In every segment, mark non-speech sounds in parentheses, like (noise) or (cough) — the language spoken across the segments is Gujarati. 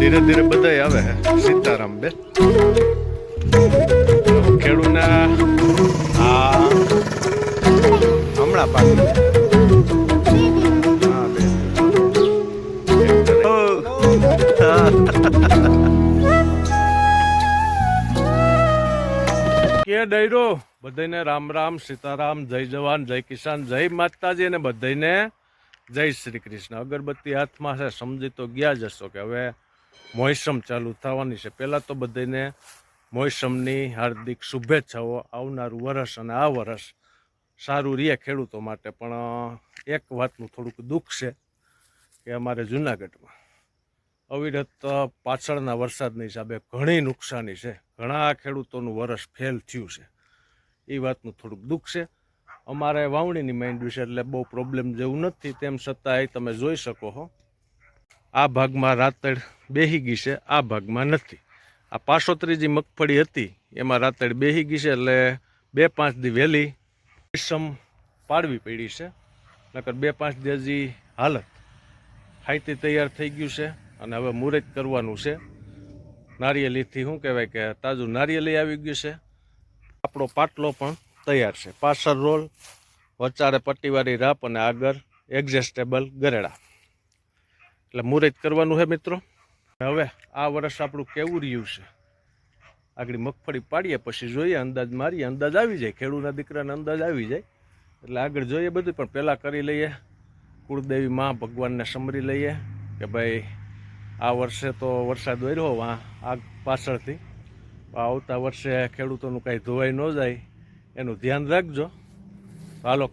ધીરે ધીરે બધાય આવે હે. સીતારામ બે. ખેડૂના હમણાં પાક. કે ડાયરો. બધાને રામ રામ, સીતારામ, જય જવાન, જય કિસાન, જય માતાજી અને બધાને જય શ્રી કૃષ્ણ. અગરબત્તી હાથમાં છે, સમજી તો ગયા જ હશો કે હવે મોસમ ચાલુ થવાની છે. પહેલાં તો બધાને મોસમની હાર્દિક શુભેચ્છાઓ આવનારું વરસ અને આ વરસ સારું રહે ખેડૂતો માટે. પણ એક વાતનું થોડુંક દુઃખ છે કે અમારે જુનાગઢમાં અવિરત પાછળના વરસાદના હિસાબે ઘણી નુકસાની છે. ઘણા ખેડૂતોનું વરસ ફેલ થયું છે. એ વાતનું થોડુંક દુઃખ છે. અમારે વાવણીની માંડ્યું છે એટલે બહુ પ્રોબ્લેમ જેવું નથી, તેમ છતાંય તમે જોઈ શકો છો આ ભાગમાં રાતડ બેહી ગઈ છે, આ ભાગમાં નથી. આ પાસોતરી મગફળી હતી, એમાં રાતડ બેહી ગઈ છે એટલે બે પાંચ દી વહેલી રેશમ પાડવી પડી છે. નકર બે પાંચ દી હજી હાલત. ખાઈતી તૈયાર થઈ ગયું છે. અને હવે મુહૂર્ત કરવાનું છે. નારિયેલીથી શું કહેવાય કે તાજું નારિયેલી આવી ગયું છે. આપણો પાટલો પણ તૈયાર છે. પાછળ રોલ, વચારે પટ્ટીવાળી રાપ અને આગળ એડજસ્ટેબલ ગરેડા. એટલે મુહૂર્ત કરવાનું છે મિત્રો. હવે આ વર્ષ આપણું કેવું રહ્યું છે. આગળ મગફળી પાડીએ, પછી જોઈએ, અંદાજ મારીએ, અંદાજ આવી જાય. ખેડૂતના દીકરાને અંદાજ આવી જાય. એટલે આગળ જોઈએ બધું, પણ પહેલાં કરી લઈએ. કુળદેવી મા ભગવાનને સમરી લઈએ કે ભાઈ આ વર્ષે તો વરસાદ વર્યો વા આગ પાછળથી. આવતા વર્ષે ખેડૂતોનું કાંઈ ધોવાઈ ન જાય, એનું ધ્યાન રાખજો. હાલો.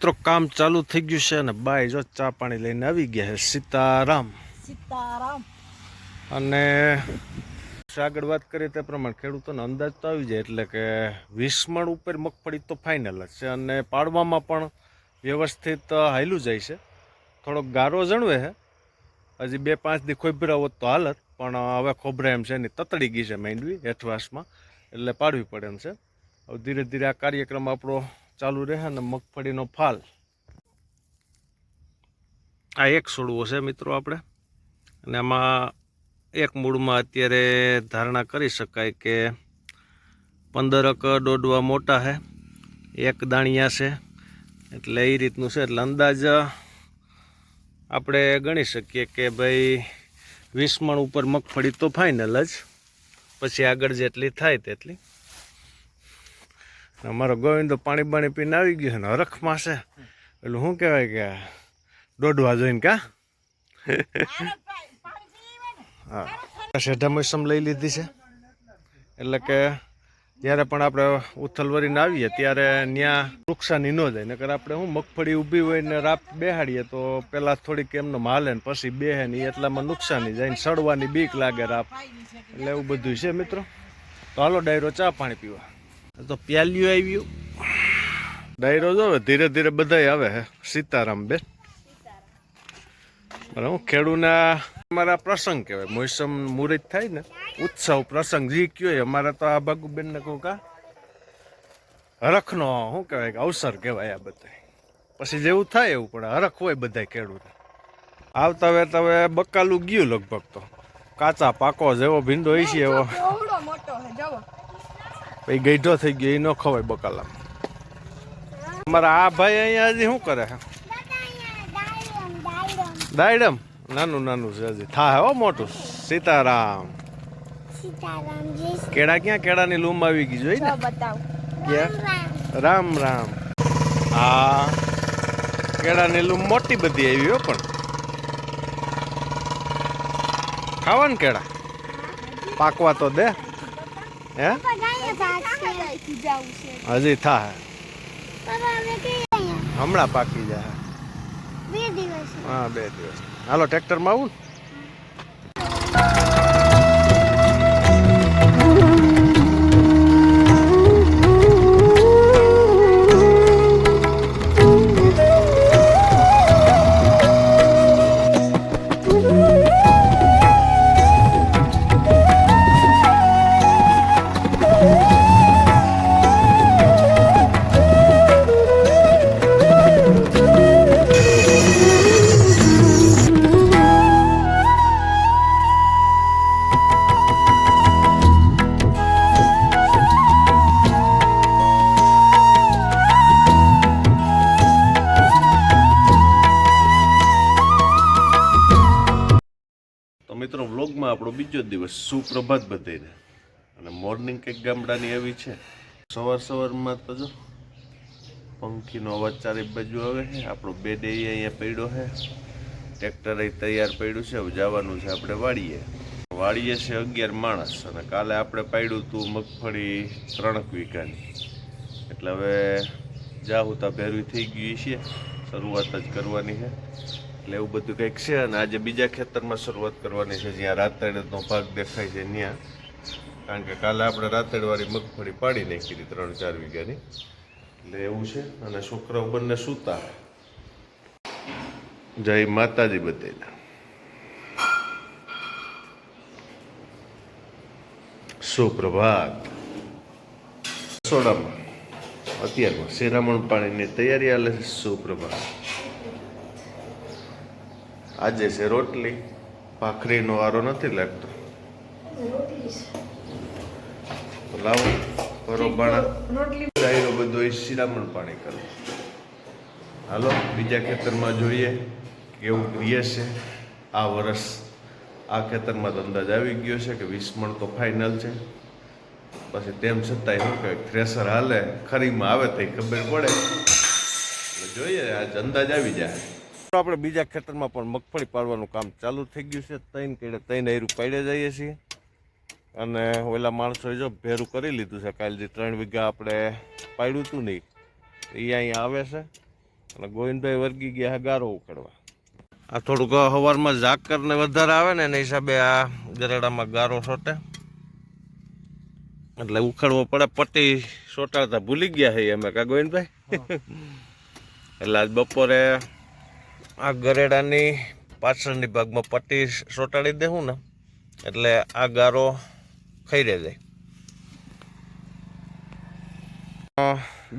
મિત્રો કામ ચાલુ થઈ ગયું છે અને બાય જો ચા પાણી લઈને આવી ગયા છે. સીતારામ. સીતારામ. અને આગળ વાત કરીએ તે પ્રમાણે ખેડૂતોનો અંદાજ તો આવી જાય એટલે કે વીસ મણ ઉપર મગફળી તો ફાઇનલ જ છે અને પાડવામાં પણ વ્યવસ્થિત હાયલું જાય છે. થોડોક ગારો જણવે છે. હજી બે પાંચ દી ખોભરા હોત તો હાલત પણ હવે ખોભરા એમ છે એની તતડી ગઈ છે માંડવી હેઠવાસમાં એટલે પાડવી પડે એમ છે. હવે ધીરે ધીરે આ કાર્યક્રમ આપણો ચાલુ રહે અને મગફળીનો ફાલ. આ એક છોડવો છે મિત્રો આપણે. અને આમાં એક મૂળમાં અત્યારે ધારણા કરી શકાય કે પંદરક દોડવા મોટા છે એક દાણિયા છે. એટલે એ રીતનું છે. એટલે અંદાજ આપણે ગણી શકીએ કે ભાઈ વીસ મણ ઉપર મગફળી તો ફાઇનલ જ. પછી આગળ જેટલી થાય તેટલી. અમારો ગોવિંદો પાણી બાણી પીને આવી ગયો છે ને હરખમાં છે. એટલે શું કહેવાય કે દોડવા જોઈને કા? હા. શેઢા મોસમ લઈ લીધી છે. એટલે કે જ્યારે પણ આપણે ઉથલવરીને આવીએ ત્યારે ત્યાં નુકસાની ન જાય. નકર આપણે શું મગફળી ઊભી હોય ને રાપ બેહાડીએ તો પહેલાં થોડીક એમનો માલે ને પછી બેહે ને એટલામાં નુકસાની જાય ને સડવાની બીક લાગે રાપ એટલે એવું બધું છે મિત્રો. તો હાલો ડાયરો ચા પાણી પીવા. તો પ્યાલ્યું આવ્યું ડાયરો જો હવે ધીરે ધીરે બધાય આવે હે. સીતારામ બેન બરાબર હું ખેડૂના અમારા પ્રસંગ કહેવાય. મોસમ મુહૂર્ત થાય ને ઉત્સવ પ્રસંગ જે કયો અમારા તો આ બાગુબેનને કહું કા હરખનો શું કહેવાય કે અવસર કહેવાય આ બધા પછી જેવું થાય એવું પણ હરખ હોય બધા ખેડૂત આવતા વેત હવે બકાલું ગયું લગભગ તો. કાચા પાકો જેવો ભીંડો હોય છે એવો મોટો જવો પછી ગઈઢો થઈ ગયો એ ન ખવાય બકાલામાં. અમારા આ ભાઈ અહીંયા હજી શું કરે ડાયડમ? નાનું નાનું છે હજી. થા હો મોટું. સીતારામ. કેળા ક્યાં કેળાની લૂમ આવી ગઈ જોઈ ને? ક્યાં? રામ રામ. હા. કેળાની લૂમ મોટી બધી આવી હો પણ. ખાવાનું કેળા? પાકવા તો દે. હે? હજી થા હમણાં પાકી જાય હા બે દિવસ. હાલો ટ્રેક્ટરમાં આવું ને? આપણો બીજો દિવસ સુપ્રભાત બધાને અને મોર્નિંગ કંઈક ગામડાની એવી છે. સવાર સવારમાં તો જો, પંખીનો અવાજ ચારે બાજુ આવે છે. આપણો બેડ એ અહીંયા પડ્યો છે. ટ્રેક્ટર એ તૈયાર પડ્યું છે. હવે જવાનું છે આપણે વાડીએ. વાળીએ છે અગિયાર માણસ અને કાલે આપણે પાડ્યું હતું મગફળી ત્રણક વીઘાની. એટલે હવે જાહુ તા ભેરવી થઈ ગઈ છે. શરૂઆત જ કરવાની છે. એટલે એવું બધું કંઈક છે અને આજે બીજા ખેતરમાં શરૂઆત કરવાની છે, જ્યાં રાતડનો ભાગ દેખાય છે ત્યાં કારણ કે કાલે આપણે રાતડવાળી મગફળી પાડી નાખી હતી ત્રણ ચાર વીઘાની. એટલે એવું છે અને છોકરાઓ બંને સૂતા. જય માતાજી બધાને સુપ્રભાત. રસોડામાં. અત્યારમાં શેરામણ પાણીની તૈયારી આલે છે સુપ્રભાત. આજે છે રોટલી. ભાખરીનો વારો નથી લાગતો. લાવો કરો બાણા. ડાયરો બધો એ શિરામણ પાણી કરો. હાલો બીજા ખેતરમાં જોઈએ કેવું ક્રિય છે. આ વર્ષ આ ખેતરમાં તો અંદાજ આવી ગયો છે કે વીસ મણ તો ફાઇનલ છે. પછી તેમ છતાંય શું કે થ્રેસર હાલે ખરીમાં આવે તો ખબર પડે. જોઈએ આજ અંદાજ આવી જાય. આપણે બીજા ખેતરમાં પણ મગફળી પાડવાનું કામ ચાલુ થઈ ગયું છે. ત્રણ કેડે ત્રણ એરું પાડે જઈએ છીએ. અને ઓલા માણસોએ જો ભેરું કરી લીધું છે. કાલથી ત્રણ વીઘા આપણે પાડ્યું હતું નહીં એ અહીંયા આવે છે. અને ગોવિંદભાઈ વર્ગી ગયા ગારો ઉખડવા. આ થોડુંક હવારમાં ઝાકર ને વધારે આવે ને એના હિસાબે આ ગરેડામાં ગારો સોટે એટલે ઉખડવો પડે પટ્ટી સોટાડતા ભૂલી ગયા છે અમે કા ગોવિંદભાઈ? (laughs) એટલે આજ બપોરે આ ગરેડાની પાછળની ભાગમાં પટ્ટી સોટાડી દેવું ને એટલે આ ગારો ખાઈ રહે જાય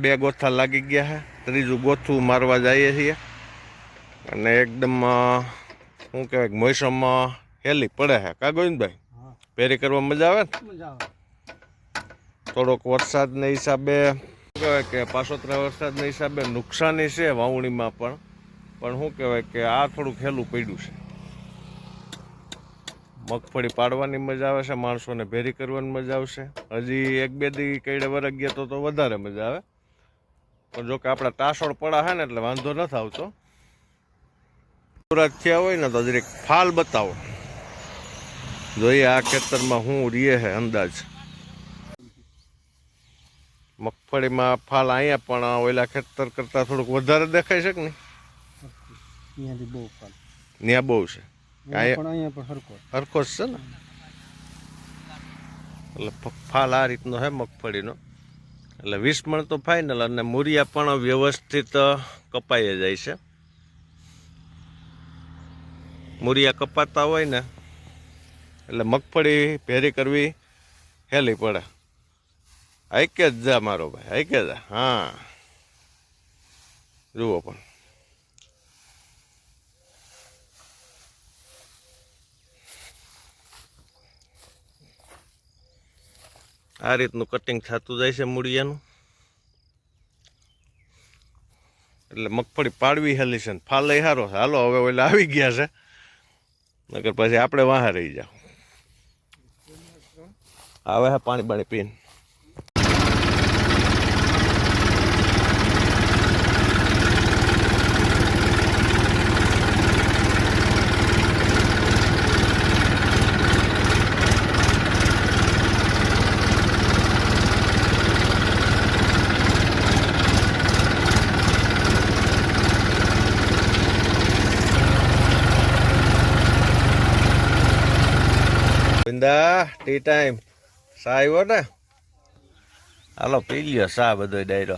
બે ગોથા લાગી ગયા છે ત્રીજું ગોથું મારવા જઈએ છીએ. અને એકદમ શું કહેવાય મોસમમાં હેલી પડે છે કા ગોવિંદભાઈ? પેરી કરવા મજા આવે ને? થોડોક વરસાદના હિસાબે શું કહેવાય કે પાછોતરા વરસાદના હિસાબે નુકસાની છે વાવણીમાં પણ. પણ શું કહેવાય કે આ થોડુંક હેલું પડ્યું છે. મગફળી પાડવાની મજા આવે છે, માણસોને ભેરી કરવાની મજા આવશે. હજી એક બે દી કઈડે વરગ ગયા તો વધારે મજા આવે. પણ જો કે આપણા તાસોળ પડા છે ને એટલે વાંધો નથી આવતો. પૂરા થયા હોય ને તો જરીક ફાલ બતાવો. જોઈએ આ ખેતરમાં શું રીએ છે અંદાજ. મગફળીમાં ફાલ અહીંયા પણ ઓલા ખેતર કરતાં થોડુંક વધારે દેખાય છે કે નહીં? અહીંયાથી બહુ ફાલ. ત્યાં બહુ છે. પણ અહીંયા પણ હરકો છે. ને? એટલે ફાલ આ રીતનો છે મગફળીનો. એટલે વીસ મણ તો ફાઇનલ અને મૂરિયા પણ વ્યવસ્થિત કપાઈ જાય છે. મૂરિયા કપાતા હોય ને એટલે મગફળી ભેરી કરવી હેલી પડે. હાઈકે જ જા મારો ભાઈ હાઈકે જા. હા. જુઓ પણ. આ રીતનું કટિંગ થતું જાય છે મૂળિયાનું. એટલે મગફળી પાડવી હેલી છે ફાલે હારો છે. હાલો, હવે ઓલા આવી ગયા છે. નકર પછી આપણે વાહ રહી જાવ હવે પાણી પાણી પીને. ટી ટાઈમ સા આવ્યો ને હાલો પી લ્યો સા બધો ડાયરો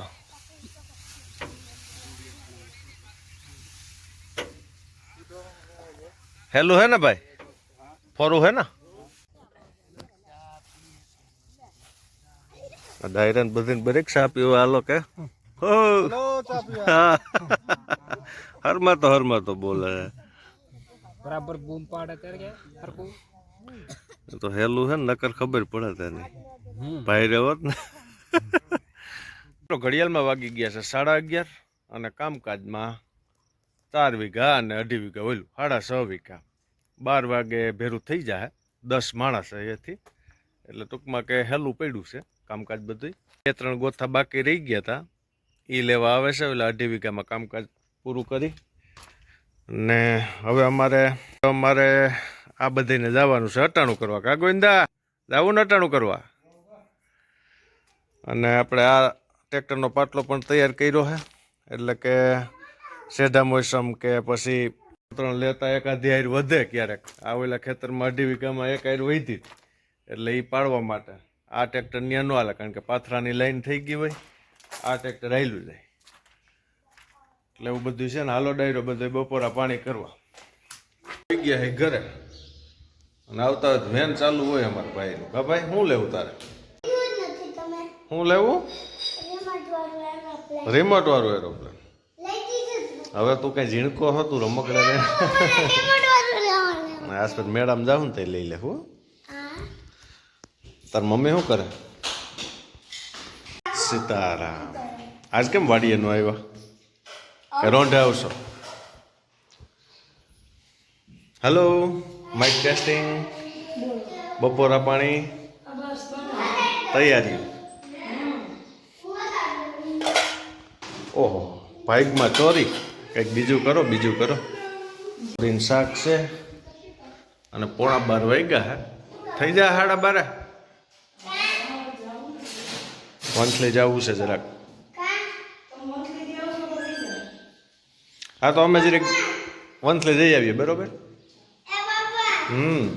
હેલું હે ને ભાઈ ફોરું હે ને ડાયરા બધી બરેક સા પીવો હાલો કે હો હા. હરમાં તો હરમાં તો બોલે બરાબર બૂમ પાડે ત્યારે કે હરકું એ તો હેલું છે ને નકર ખબર પડે તેની. ભાઈ રહેવત ને. તો ઘડિયાળમાં વાગી ગયા છે સાડા અગિયાર અને કામકાજમાં ચાર વીઘા અને અઢી વીઘા ઓલું સાડા છ વીઘા. બાર વાગે ભેરું થઈ જાય દસ માણસ અહીંયાથી. એટલે ટૂંકમાં કે હેલું પડ્યું છે કામકાજ બધું બે ત્રણ ગોથા બાકી રહી ગયા હતા એ લેવા આવે છે એટલે અઢી વીઘામાં કામકાજ પૂરું કરી. ને હવે અમારે અમારે આ બધાને જવાનું છે, અટાણું કરવા. કા ગોવિંદા? જવું ને અટાણું કરવા. અને આપણે આ ટ્રેક્ટરનો પાટલો પણ તૈયાર કર્યો છે એટલે કે સેઢા મોસમ કે પછી ત્રણ લેતા એકાદી હાર વધે ક્યારેક. આ ઓલા ખેતરમાં અઢી વીઘામાં એક હાર વધી એટલે એ પાડવા માટે. આ ટ્રેક્ટર ત્યાં હાલે, કારણ કે પાથરાની લાઈન થઈ ગઈ હોય, આ ટ્રેક્ટર હાલ્યું જાય. એટલે એવું બધું છે ને, હાલો ડાયરો બધો બપોરા પાણી કરવા. ગયા છે ઘરે. અને આવતા વેન ચાલુ હોય અમારા ભાઈનું. કા ભાઈ શું લેવું તારે? શું લેવું? રિમોટ વાળું એરોપ્લેન હવે તું કઈ ઝીણકો હતું રમકડે ને. આસપાસ મેળામ જાવ ને તે લઈ લે હું. તાર મમ્મી શું કરે? સીતારામ. આજ કેમ વાડીએ નો આવ્યા રોંઢે આવશો. હેલો માઇક ટેસ્ટિંગ બપોરા પાણી, તૈયારી. ઓહો ભાઈકમાં ચોરી. કંઈક બીજું કરો બીજું કરો. ગ્રીન શાક છે અને પોણા બાર વાગ્યા, હે? થઈ જાય સાડા બારે. વંથલી જવું છે જરાક. હા, તો અમે જરીક વંથલી જઈ આવીએ, બરોબર? હમ.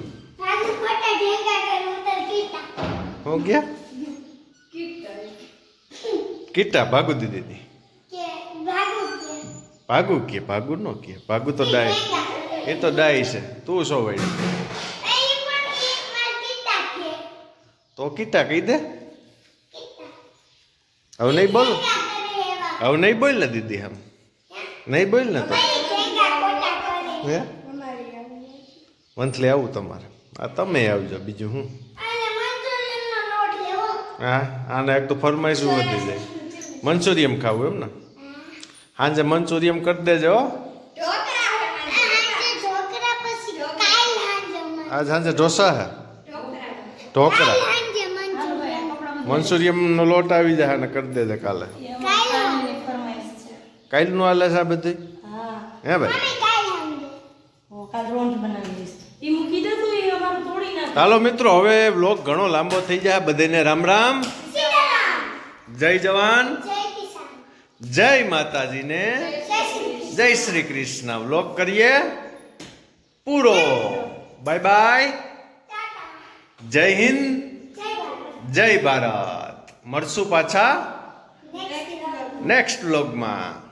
હું ગયા? કીટા. ભાગુ દીધી ભાગુ કે. ભાગુ નો કે? ભાગુ તો ડાય. એ તો ડાય છે. તું શું વળી? તો કીટા કહી દે. હવે નહીં બોલ. હવે નહીં બોલ ને દીદી આમ. નહીં બોલ ને તો. હે? મંથલી આવું તમારે. આ તમે આવજો બીજું હું. હા. આને એક તો ફરમાઈશું વધી જાય મંચુરિયમ ખાવું એમ ને? સાંજે મંચુરિયમ કરી દેજો હો. આજ સાંજે ઢોસા હે? ઢોકરા મંચુરિયમનો લોટ આવી જાય ને કરી દેજે કાલે. કાલનું હાલે છે. આ બધી હે. ભાઈ? ચાલો મિત્રો હવે બ્લોગ ઘણો લાંબો થઈ જાય. બધાને રામ રામ. જય જવાન. જય માતાજીને. જય શ્રી કૃષ્ણ. બ્લોગ કરીએ. પૂરો. બાય બાય જય હિન્દ. જય ભારત. મળશું પાછા નેક્સ્ટ બ્લોગમાં